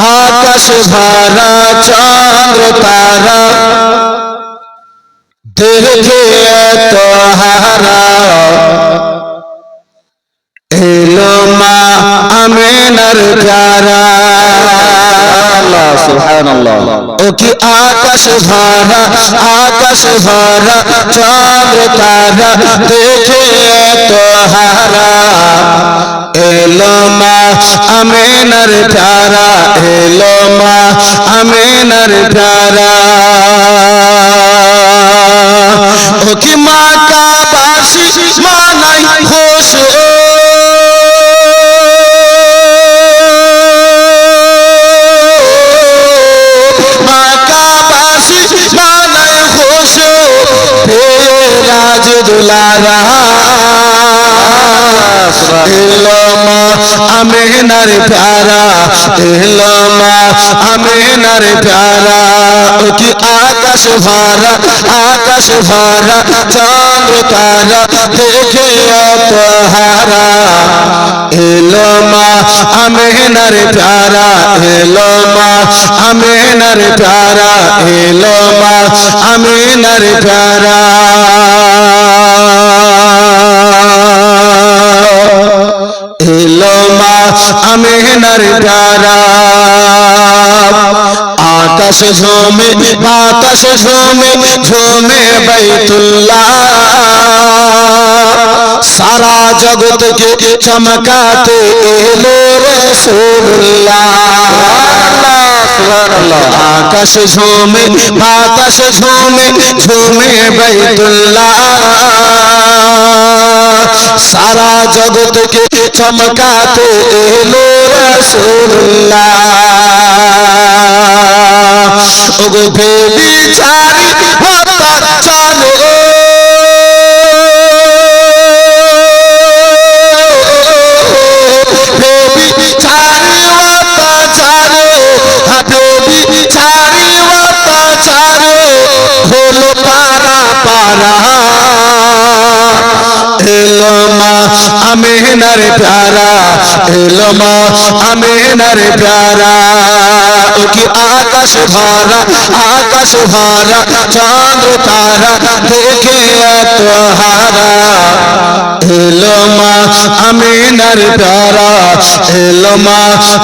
আকাশ ভরা চন্দ্র তারা। দেখে এত হারা এলো মা আমেনার যারা সুবহানাল্লাহ। ও কি আকাশ ভরা আকাশ ভরা, চন্দ্র তারা দেখে এত হারা। এলো মা, আমেনার প্যারা, এলো মা, আমেনার প্যারা। ও কি মা কাবাসি মানাই খুশ দুলারা এলো মা আমেনার প্যারা এলো মা আমেনার প্যারা। কি আকাশ ভরা আকাশ ভরা, চন্দ্র তারা, দেখে অত হারা এলো মা আমেনার প্যারা এলো মা আমেনার প্যারা এলো মা আমেনার প্যারা। আমেনার প্যারা আকাশ ঝোমে বাতাস ঝোমে ঝোমে বাইতুল্লাহ সারা জগৎকে চমকাতে এলো রসুল্লাহ আকাশ ঝোমে বাতাস ঝোমে ঝোমে বাইতুল্লাহ সারা জগৎকে চমকাতে এলো রসুল্লাহ ওগো আমেনার প্যারা এলো মা আমেনার প্যারা ও কি আকাশ ভরা আকাশ ভরা চন্দ্র তারা দেখে এত হারা এলো মা আমেনার প্যারা এলো মা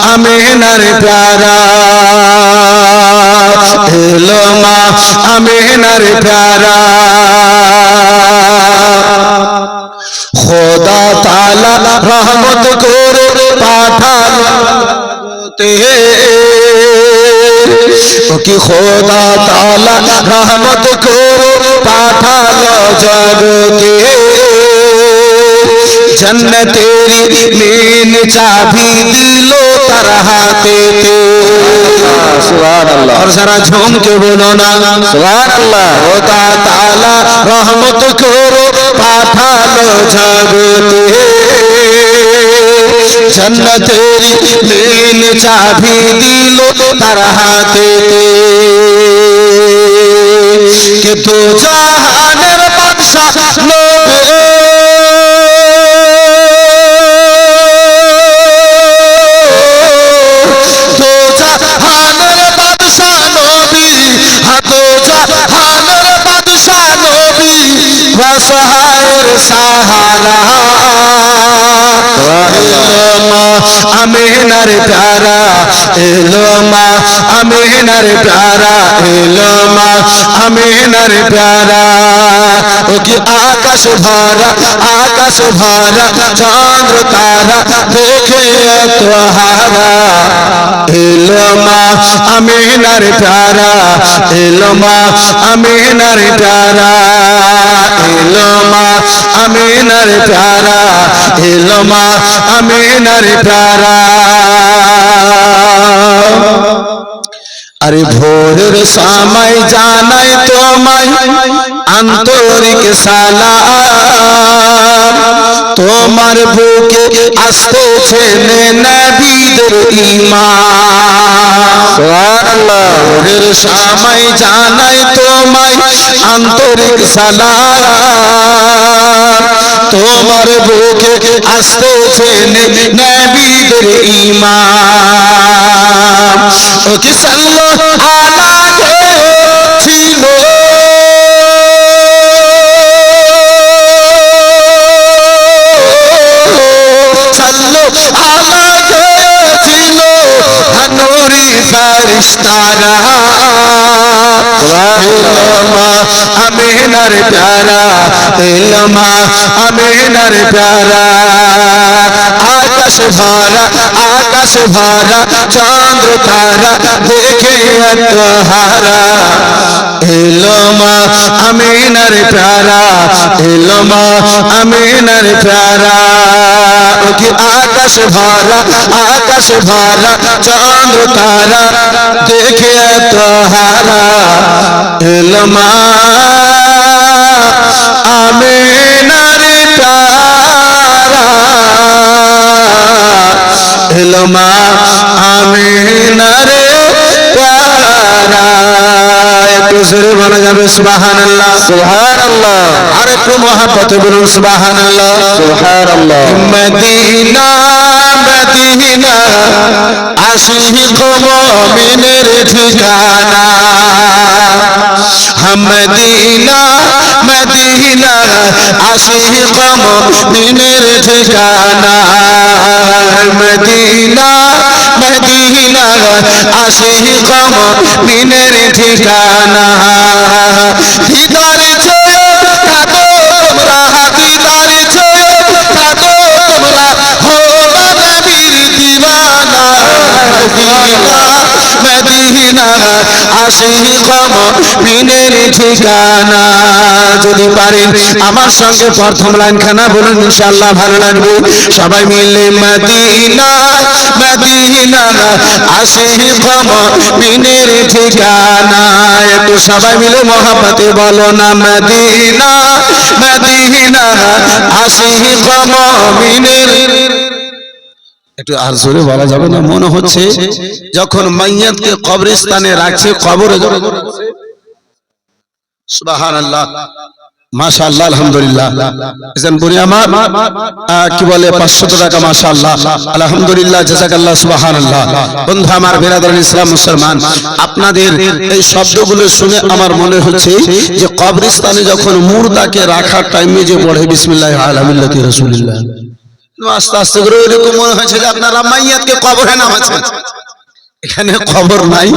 আমেনার প্যারা এলো মা আমেনার প্যারা খোদা তালা রহমত করে পাঠাল কি খোদা তালা রহমত করে পাঠাল জগতে। জন্নতের মেন চাবি দিল তার হাতে। আর সারা ঝমকে বলো না। ও তা তালা রহমত করো পাঠালো জগতে। জন্নতের মেন চাবি দিল তার হাতে। কিন্তু জাহানের বাদশাহ বসহায়ের সাহারা এলো মা আমিনার প্যারা এলো মা আমিনার প্যারা এলো মা আমিনার প্যারা ও কি আকাশ ভরা আকাশ ভরা চন্দ্র আমিনার তারা এলো মা আমিনার তারা এলো মা আমিনার তারা এলো মা আমিনার প্যারা আরে ভোরের সময় জানাই তোমায় আন্তরিক সালাম। তোমার বুকে আসতেছে নবীদের ইমান সুবহানাল্লাহ। ভোরের সময় জানাই তোমায় আন্তরিক সালাম। তোমার বুকে আসতেছে নবীদের ইমান ওকে সাল্লো আলাগে ছিল। ছিল। নুরি ফারিস্তারা আমিনার প্যারা। ইলমা আমিনার প্যারা। আকাশ ভরা আকাশ ভরা, চন্দ্র তারা, দেখে এত হারা ইলমা আমিনার প্যারা। ইলমা আমিনার প্যারা। আকাশ ভরা আকাশ ভরা চন্দ্র তারা, দেখে তোহারা এলমা। আমি আমিনার তারা। এলমা আমিনার প্যারা জোরে বলা যাবে সুবহানাল্লাহ। সুবহানাল্লাহ। আর একটু মহাব্বতে বলুন সুবহানাল্লাহ। সুবহানাল্লাহ। মদিনা মদিনা আশিক মুমিনের ঠিকানা। মদিনা মদিনা আশিক মুমিনের ঠিকানা। মদিনা মদিনা আশিক মিনের ঠিকানা। মদিনা আশিক মুমিনের ঠিকানা। যদি পারেন, আমার সঙ্গে প্রথম বলুন ভালো লাগবে। সবাই মিলে আশিক মুমিনের ঠিকানা। একটু সবাই মিলে মহাপতে বলো না, মদিনা মদিনা আশিক মুমিনের আমার আহ, কি বলে 500 টাকা মাশাআল্লাহ। আলহামদুলিল্লাহ জাযাকাল্লাহ সুবহানাল্লাহ। বন্ধু আমার বিরাদরুল ইসলাম মুসলমান আপনাদের এই শব্দগুলো শুনে আমার মনে হচ্ছে যে কবরস্থানে যখন মুর্দাকে রাখার টাইমে যে পড়ে আস্তে আস্তে করে ওইরকম মনে হয়েছে যে আপনারা মাইয়াতকে কবরে নামাচ্ছেন। এখানে খবর নাই,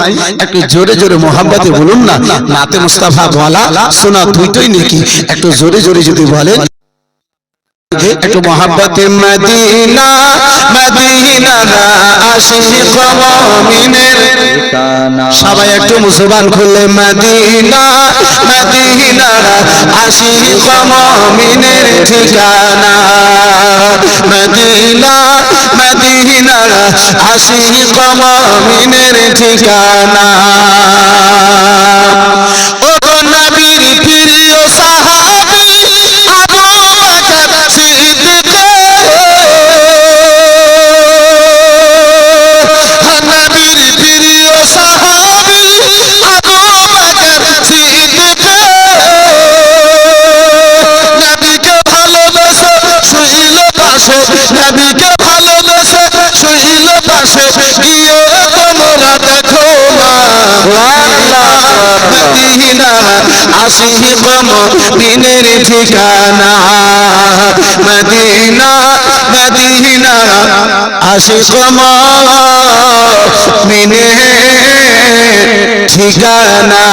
একটু জোরে জোরে মোহাম্মতে বলুন না, নাতে মুস্তাফা বলা শোনা দুইটাই নাকি? একটু জোরে জোরে যদি বলেন। একটু মোহাম্মতে মদিনা সবাই একটু মুসলমান খুললে মদিনা মদিনা আশিক মুমিনের ঠিকানা। মদিনা মদিনা আশিক মুমিনের ঠিকানা। আশিক দিনের ঠিকানা মদিনা মদিনা। আশিক মুমিনের ঠিকানা।